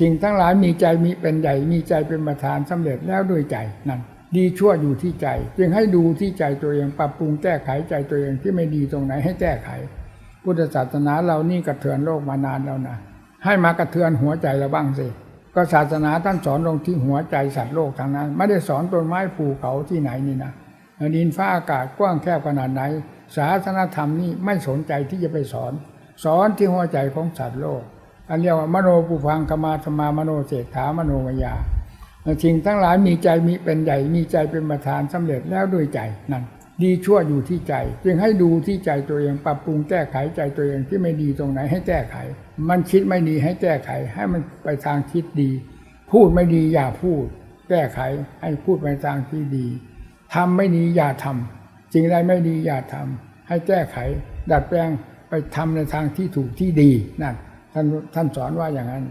สิ่งทั้งหลายมีใจมีเป็นใหญ่มีใจเป็นประธานสำเร็จแล้วด้วยใจนั่นดีชั่วอยู่ที่ใจ จึงให้ดูที่ใจตัวเองปรับปรุงแก้ไขใจตัวเองที่ไม่ดีตรงไหนให้แก้ไข พุทธศาสนาเรานี่กระเทือนโลกมานานแล้วนะให้มากระเทือนหัวใจเราบ้างสิก็ศาสนาท่านสอนลงที่หัวใจสัตว์โลกทางนั้น ไม่ได้สอนต้นไม้ภูเขาที่ไหนนี่นะดินฟ้าอากาศกว้างแคบขนาดไหน ศาสนาธรรมนี่ไม่สนใจที่จะไปสอน สอนที่หัวใจของสัตว์โลก อันเรียกว่ามโนปุพังกมาธรรมามโนเศรษฐามโนมยาสิ่งทั้งหลายมีใจมีเป็นใหญ่มีใจเป็นประธานสำเร็จแล้วด้วยใจนั่นดีชั่วอยู่ที่ใจ จึงให้ดูที่ใจตัวเองปรับปรุงแก้ไขใจตัวเองที่ไม่ดีตรงไหนให้แก้ไข มันคิดไม่ดีให้แก้ไข ให้มันไปทางคิดดี พูดไม่ดีอย่าพูด แก้ไขให้พูดไปทางที่ดีทำไม่ดีอย่าทำสิ่งใดไม่ดีอย่าทำให้แก้ไข ดัดแปลงไปทำในทางที่ถูกที่ดีนั่น ท่านท่านสอนว่าอย่างนั้น